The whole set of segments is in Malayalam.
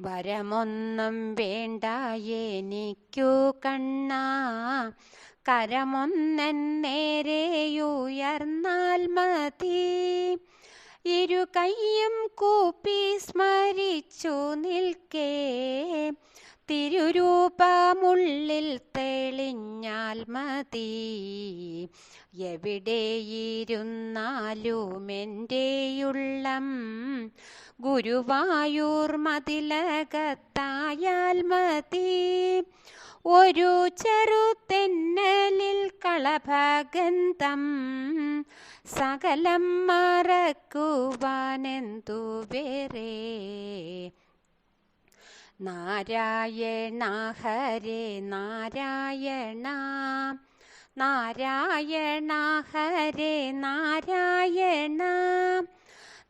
വരമൊന്നും വേണ്ട എനിക്കു കണ്ണ. കരമൊന്നൻ നേരെയുയർന്നാൽ മതി. ഇരു കൈയും കൂപ്പി സ്മരിച്ചു നിൽക്കേ. തിരുരൂപമുള്ളിൽ തെളിഞ്ഞാൽ മതി എവിടെയിരുന്നാലും എന്റെയുള്ളം ഗുരുവായൂർ മതിലകത്തായാൽ മതി ഒരു ചെറുതെന്നലിൽ കളഭഗന്ധം സകലം മറക്കുവാനെന്തു വേറെ? നാരായണ ഹരേ നാരായണ. നാരായണ ഹരേ നാരായണ.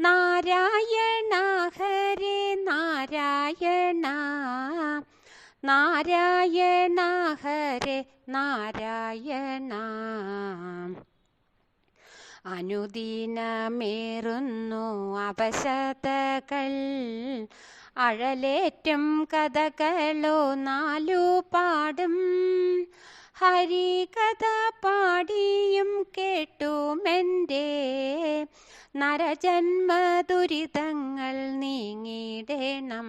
നാരായണ ഹരേ നാരായണ. നാരായണ ഹരേ നാരായണ. അനുദീനമേറുന്നു അവശതകൾ. അഴലേറ്റും കഥകളോ നാലു പാടും. ഹരി കഥ പാടിയും കേട്ടുമെന്റെ നരജന്മ ദുരിതങ്ങൾ നീങ്ങിടണം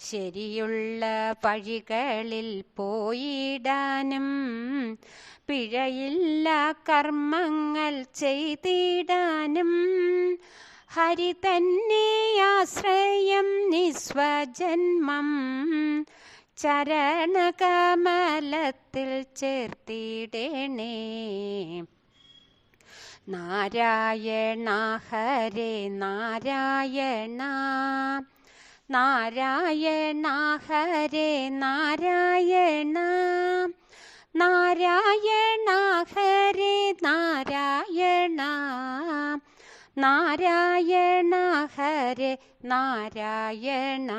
ശരിയുള്ള പഴികളിൽ പോയിടാനും. പിഴയില്ല കർമ്മങ്ങൾ ചെയ്തിടാനും. ഹരി തന്നെ ആശ്രയം നിസ്വജന്മം. ചരണകമലത്തിൽ ചേർത്തിടണേ. നാരായണ ഹരേ നാരായണ. നാരായണ ഹരേ നാരായണ. നാരായണ ഹരേ നാരായണ. नारायण हरे नारायण।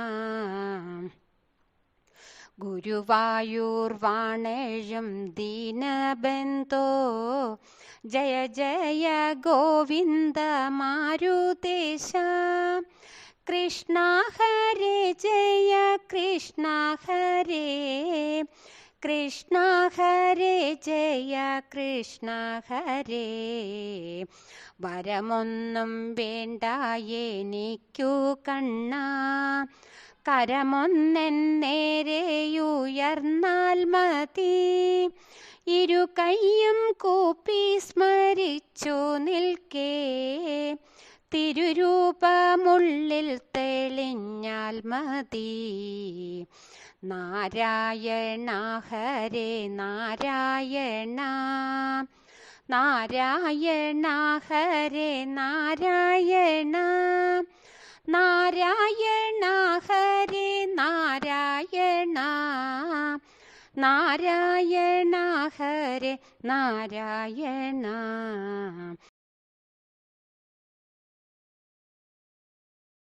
गुरुवायुर्वाणेयं दीनबन्धो। जय जय गोविन्द गोविन्दमारुतेशा कृष्णा हरे जय कृष्णा हरे। കൃഷ്ണ ഹരേ ജയ കൃഷ്ണ ഹരേ. വരമൊന്നും വേണ്ട എനിക്കു കണ്ണ. കരമൊന്നെൻ നേരെയുയർന്നാൽ മതി. ഇരു കൈയും കൂപ്പി സ്മരിച്ചു നിൽക്കേ. തിരുരൂപമുള്ളിൽ തെളിഞ്ഞാൽ മതി. നാരായണ ഹരേ നാരായണ നാരായണ ഹരേ നാരായണ നാരായണ ഹരേ നാരായണ നാരായണ ഹരേ നാരായണ.